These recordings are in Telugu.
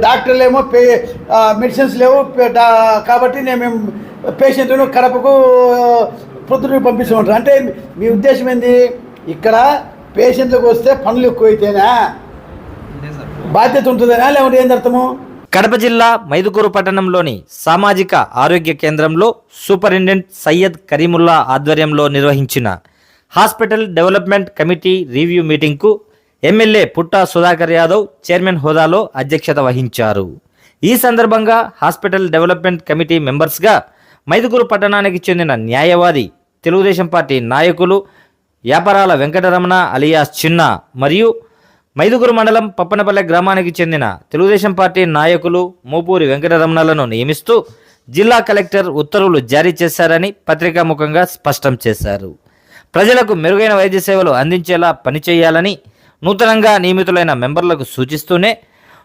డాక్టర్లు ఏమో పే మెడిసిన్స్ లేవు పే- కాబట్టి నేను మేము పేషెంట్ను కడపకు పొద్దున పంపిస్తామంటారు అంటే మీ ఉద్దేశం ఏంది? ఇక్కడ పేషెంట్లకు వస్తే పనులు ఎక్కువైతేనా? బాధ్యత ఉంటుందనా? లేకుంటే ఏంది అర్థము? కడప జిల్లా మైదుకూరు పట్టణంలోని సామాజిక ఆరోగ్య కేంద్రంలో సూపరింటెండెంట్ సయ్యద్ కరీముల్లా ఆధ్వర్యంలో నిర్వహించిన హాస్పిటల్ డెవలప్మెంట్ కమిటీ రివ్యూ మీటింగ్కు ఎమ్మెల్యే పుట్టా సుధాకర్ యాదవ్ చైర్మన్ హోదాలో అధ్యక్షత వహించారు. ఈ సందర్భంగా హాస్పిటల్ డెవలప్మెంట్ కమిటీ మెంబర్స్గా మైదుగురు పట్టణానికి చెందిన న్యాయవాది తెలుగుదేశం పార్టీ నాయకులు వ్యాపారాల వెంకటరమణ అలియాస్ చిన్న మరియు మైదుగురు మండలం పప్పనపల్లె గ్రామానికి చెందిన తెలుగుదేశం పార్టీ నాయకులు మోపూరి వెంకటరమణలను నియమిస్తూ జిల్లా కలెక్టర్ ఉత్తర్వులు జారీ చేశారని పత్రికాముఖంగా స్పష్టం చేశారు. ప్రజలకు మెరుగైన వైద్య సేవలు అందించేలా పనిచేయాలని నూతనంగా నియమితులైన మెంబర్లకు సూచిస్తూనే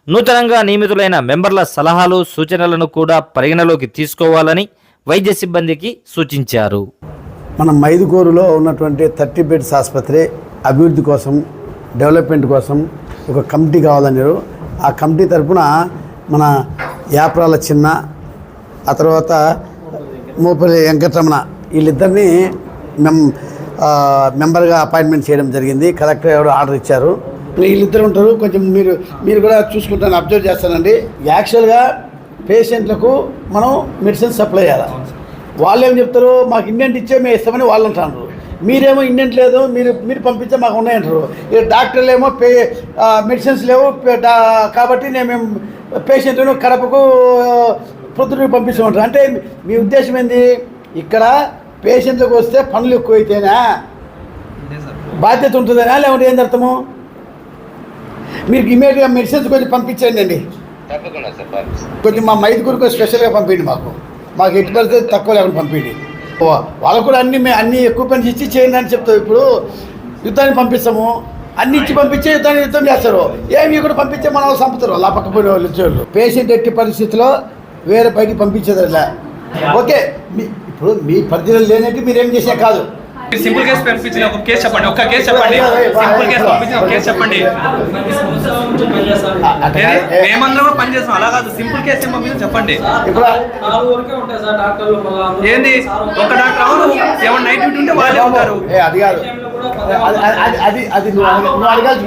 నూతనంగా నియమితులైన మెంబర్ల సలహాలు సూచనలను కూడా పరిగణలోకి తీసుకోవాలని వైద్య సిబ్బందికి సూచించారు. మన మైదుకూరులో ఉన్నటువంటి థర్టీ బెడ్స్ ఆసుపత్రి అభివృద్ధి కోసం డెవలప్మెంట్ కోసం ఒక కమిటీ కావాలన్నారు. ఆ కమిటీ తరఫున మన యాప్రాల చిన్న ఆ తర్వాత మోపల్లి వెంకటరమణ వీళ్ళిద్దరిని మేము మెంబర్గా అపాయింట్మెంట్ చేయడం జరిగింది. కలెక్టర్ ఎవరు ఆర్డర్ ఇచ్చారు. వీళ్ళిద్దరు ఉంటారు. కొంచెం మీరు మీరు కూడా చూసుకుంటాను అబ్జర్వ్ చేస్తానండి. యాక్చువల్గా పేషెంట్లకు మనం మెడిసిన్ సప్లై చేయాలి? వాళ్ళు ఏం చెప్తారు? మాకు ఇండెంట్ ఇచ్చే మేము ఇస్తామని వాళ్ళు అంటారు. మీరేమో ఇండెంట్ లేదు మీరు మీరు పంపించే మాకు ఉన్నాయంటారు. ఇక డాక్టర్లు ఏమో పే మెడిసిన్స్ లేవు కాబట్టి నేను మేము పేషెంట్ను కడపకు పొద్దున పంపిస్తామంటారు. అంటే మీ ఉద్దేశం ఏంది? ఇక్కడ పేషెంట్లకు వస్తే పనులు ఎక్కువైతేనా? బాధ్యత ఉంటుందనా లేకుంటే ఏంది అర్థము? మీరు ఇమీడియట్గా మెడిసిన్స్ కొంచెం పంపించండి అండి. కొంచెం మా మైదుగురికి స్పెషల్గా పంపించండి మాకు. మాకు ఎట్టి పరిస్థితి తక్కువ లేకుండా పంపించండి. వాళ్ళకు కూడా అన్ని అన్ని ఎక్విప్మెంట్స్ ఇచ్చి చేయండి అని చెప్తావు ఇప్పుడు. యుద్ధానికి పంపిస్తాము. అన్ని ఇచ్చి పంపించే యుద్ధాన్ని యుద్ధం చేస్తారు. ఏమి కూడా పంపించే మనం చంపుతారు. అలా పక్క పోయిన వాళ్ళు పేషెంట్ ఎట్టి పరిస్థితిలో వేరే పైకి పంపించేది ఓకే. మీ ఇప్పుడు మీ పరిధిలో లేనట్టు మీరు ఏం చేసినా కాదు. సింపుల్ కేసు పంపించిన ఒక కేసు చెప్పండి ఒక్క కేసు చెప్పండి. సింపుల్ కేసు పంపించిన ఒక కేసు చెప్పండి. మేమందరం కూడా పని చేస్తాం అలా కాదు. సింపుల్ కేసు ఏం పంపించిన చెప్పండి. ఏంది? ఒక డాక్టర్ అవును ఏమన్నా నైట్ డ్యూటీ ఉంటే వాళ్ళే ఉంటారు. అది కాదు. అది అది- నువ్వు అడగ- నువ్వు అడగాల్సి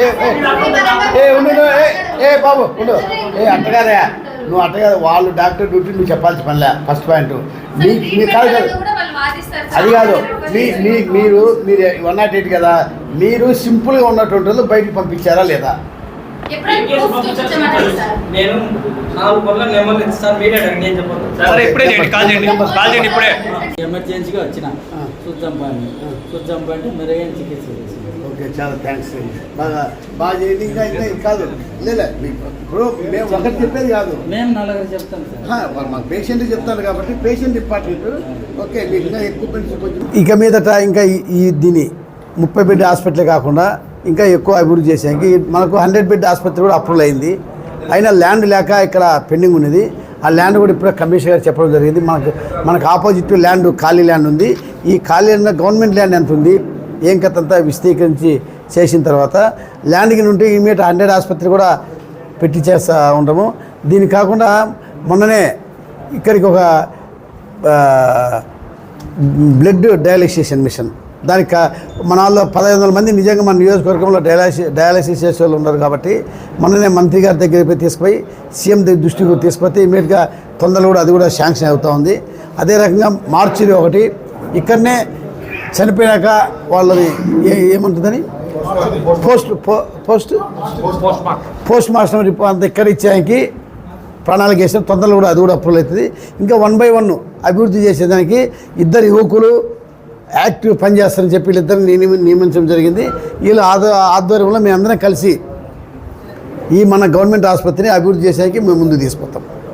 ఏ ఏ ఏ ఉండు ఉండు, ఏ ఏ బాబు ఉండు. ఏ అట్టగానే నువ్వు అట్టగాదు వాళ్ళు డాక్టర్ డ్యూటీ నువ్వు చెప్పాల్సి పనిలే ఫస్ట్ పాయింట్ మీ మీ కాదు కాదు. అది కాదు. మీ మీ మీరు మీరు వన్ నాట్ ఎయిట్ కదా మీరు సింపుల్గా ఉన్నటువంటి వాళ్ళు బయటికి పంపించారా లేదా? నేను నాలుగు పనుల నెంబర్లు ఇస్తాను మీరే అడగండి నేను చెప్పను సరే ఇప్పుడే చేయండి కాల్ చేయండి కాల్ చేయండి ఇప్పుడే. ఎమర్జెన్సీగా వచ్చిన. చూద్దాం పని చూద్దాం అంటే మెరుగైన చికిత్స చేసి ఓకే చాలా థ్యాంక్స్ బాగా బాగా చేయండి. ఇంకా ఇంకా కాదు. లేదా ఇప్పుడు మేము ఒకటి చెప్పేది కాదు. మేము నలుగురు చెప్తాం సార్. ఆ, వాళ్ళు మాకు పేషెంట్ చెప్తారు కాబట్టి పేషెంట్ ఇంపార్టెంట్ ఓకే మీకు ఇంకా ఎక్విప్మెంట్స్ కొంచెం. ఇక మీదట ఇంకా ఈ- ఈ దీని ముప్పై బెడ్ హాస్పిటల్ కాకుండా ఇంకా ఎక్కువ అభివృద్ధి చేసానికి మనకు హండ్రెడ్ బెడ్ ఆసుపత్రి కూడా అప్రూవల్ అయింది. అయినా ల్యాండ్ లేక ఇక్కడ పెండింగ్ ఉన్నది. ఆ ల్యాండ్ కూడా ఇప్పుడే కమిషనర్ గారు చెప్పడం జరిగింది. మనకు మనకు ఆపోజిట్ ల్యాండ్ ఖాళీ ల్యాండ్ ఉంది. ఈ ఖాళీ ల్యాండ్ గవర్నమెంట్ ల్యాండ్ ఎంత ఉంది? ఏం కథ అంతా విస్తీకరించి చేసిన తర్వాత ల్యాండ్కి నుండి ఇమీడియట్ హండ్రెడ్ ఆసుపత్రి కూడా పెట్టి చేస్తూ ఉంటాము దీని కాకుండా మొన్ననే ఇక్కడికి ఒక బ్లడ్ డయాలిసిషన్ మిషన్. దానికి మన వాళ్ళు పదహైదు వందల మంది నిజంగా మన నియోజకవర్గంలో డయాలసి డయాలసిస్ చేసే వాళ్ళు ఉన్నారు కాబట్టి మొన్ననే మంత్రి గారి దగ్గరికి తీసుకుపోయి సీఎం దగ్గర దృష్టికి తీసుకుపోతే ఇమీడియట్గా తొందరలో కూడా అది కూడా శాంక్షన్ అవుతూ ఉంది. అదే రకంగా మార్చిరి ఒకటి ఇక్కడనే చనిపోయాక వాళ్ళది ఏ ఏముంటుందని? పోస్ట్ పో- పోస్ట్? పోస్ట్ మాస్టర్ రిపోర్ట్ అంత ఇక్కడ ఇచ్చేదానికి ప్రణాళిక వేసిన తొందరలో కూడా అది కూడా అప్రూవల్ అవుతుంది. ఇంకా వన్ బై వన్ అభివృద్ధి చేసేదానికి ఇద్దరు యువకులు యాక్టివ్ పనిచేస్తారని చెప్పి వీళ్ళిద్దరిని నియమి- నియమించడం జరిగింది. వీళ్ళ ఆధ్వ ఆధ్వర్యంలో మేమందరం కలిసి ఈ మన గవర్నమెంట్ ఆసుపత్రిని అభివృద్ధి చేసేకి మేము ముందు తీసుకుపోతాం